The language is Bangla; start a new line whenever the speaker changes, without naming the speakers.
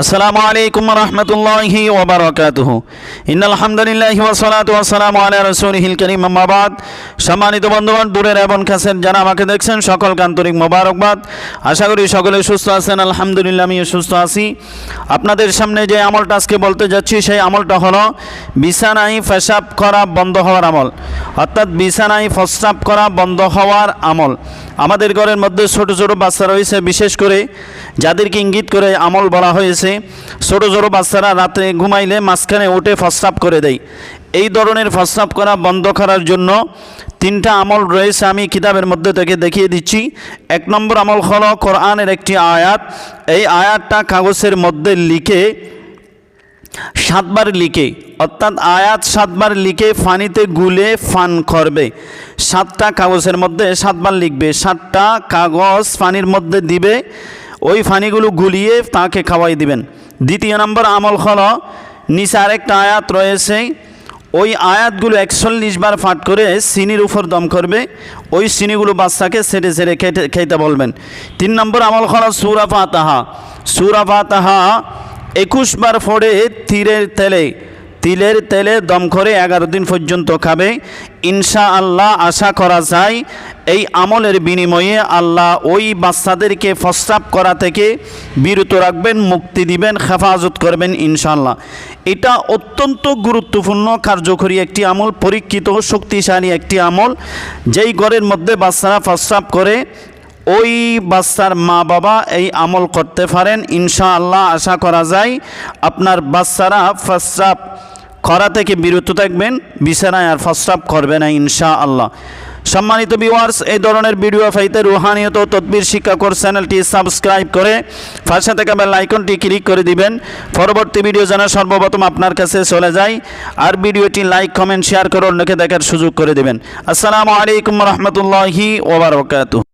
আসসালামু আলাইকুম রহমতুল্লাহি ওবরাকাতুহ ইন্নাল হামদুলিল্লাহি ওয়া সালাতু ওয়া সালামু আলা রাসূলিহিল কারীম, আম্মা বাদ। সম্মানিত বন্ধুগণ, দূরের এবং কাছের যারা আমাকে দেখছেন, সকলকে আন্তরিক মোবারকবাদ। আশা করি সকলে সুস্থ আছেন, আলহামদুলিল্লাহ, আমিও সুস্থ আছি। আপনাদের সামনে যে আমলটা আজকে বলতে যাচ্ছি, সেই আমলটা হলো বিছানায় পেশাব করা বন্ধ হওয়ার আমল। অর্থাৎ বিছানায় প্রস্রাব করা বন্ধ হওয়ার আমল। আমাদের ঘরের মধ্যে ছোট ছোট বাচ্চা রয়েছে, বিশেষ করে যাদেরকে ইঙ্গিত করে আমল বলা হয়েছে ছোট ছোট বাচ্চারা রাতে ঘুমাইলে মাঝখানে উঠে প্রস্রাব করে দেয়। এই ধরনের প্রস্রাব করা বন্ধ করার জন্য তিনটা আমল রয়েছে, আমি কিতাবের মধ্যে থেকে দেখিয়ে দিচ্ছি। এক নম্বর আমল হলো কোরআনের একটি আয়াত। এই আয়াতটা কাগজের মধ্যে লিখে, সাতবার লিখে, অর্থাৎ আয়াত সাতবার লিখে ফানিতে গুলে ফান করবে। সাতটা কাগজের মধ্যে সাতবার লিখবে। সাতটা কাগজ ফানির মধ্যে দিবে। ওই ফানিগুলো গুলিয়ে তাকে খাওয়াই দিবেন। দ্বিতীয় নম্বর আমল হলো, নিচে আরেকটা আয়াত রয়েছে, ওই আয়াতগুলো একচল্লিশ বার ফাট করে চিনির উপর দম করবে, ওই চিনিগুলো বাচ্চাকে সেটে সেটে খেতে খেতে বলবেন। তিন নম্বর আমল হলো সুরা ফাতাহা। সুরা ফাতাহা একুশ বার ফোড়ে তীরের তেলে তিলের তেলে দম করে এগারো দিন পর্যন্ত খাবে। ইনশা আল্লাহ আশা করা যায়, এই আমলের বিনিময়ে আল্লাহ ওই বাচ্চাদেরকে প্রস্রাব করা থেকে বিরত রাখবেন, মুক্তি দিবেন, হেফাজত করবেন ইনশাআল্লাহ। এটা অত্যন্ত গুরুত্বপূর্ণ, কার্যকরী একটি আমল, পরীক্ষিত, শক্তিশালী একটি আমল। যেই ঘরের মধ্যে বাচ্চারা প্রস্রাব করে, ওই বাচ্চার মা বাবা এই আমল করতে পারেন। ইনশাআল্লাহ আশা করা যায়, আপনার বাচ্চারা প্রস্রাব করা থেকে বিরত থাকবেন, বিছানায় আর প্রস্রাব করবে না ইনশা আল্লাহ সম্মানিত ভিউয়ার্স এই ধরনের ভিডিও পাইতে রুহানিয়ত তদবির শিক্ষা চ্যানেলটি সাবস্ক্রাইব করে পাশে থেকে বেল আইকনটি ক্লিক করে দিবেন। পরবর্তী ভিডিও যেন সর্বপ্রথম আপনার কাছে চলে যায়। আর ভিডিওটি লাইক কমেন্ট শেয়ার করে অন্যকে দেখার সুযোগ করে দিবেন। আসসালামু আলাইকুম রহমতুল্লাহি ওবরাকাতু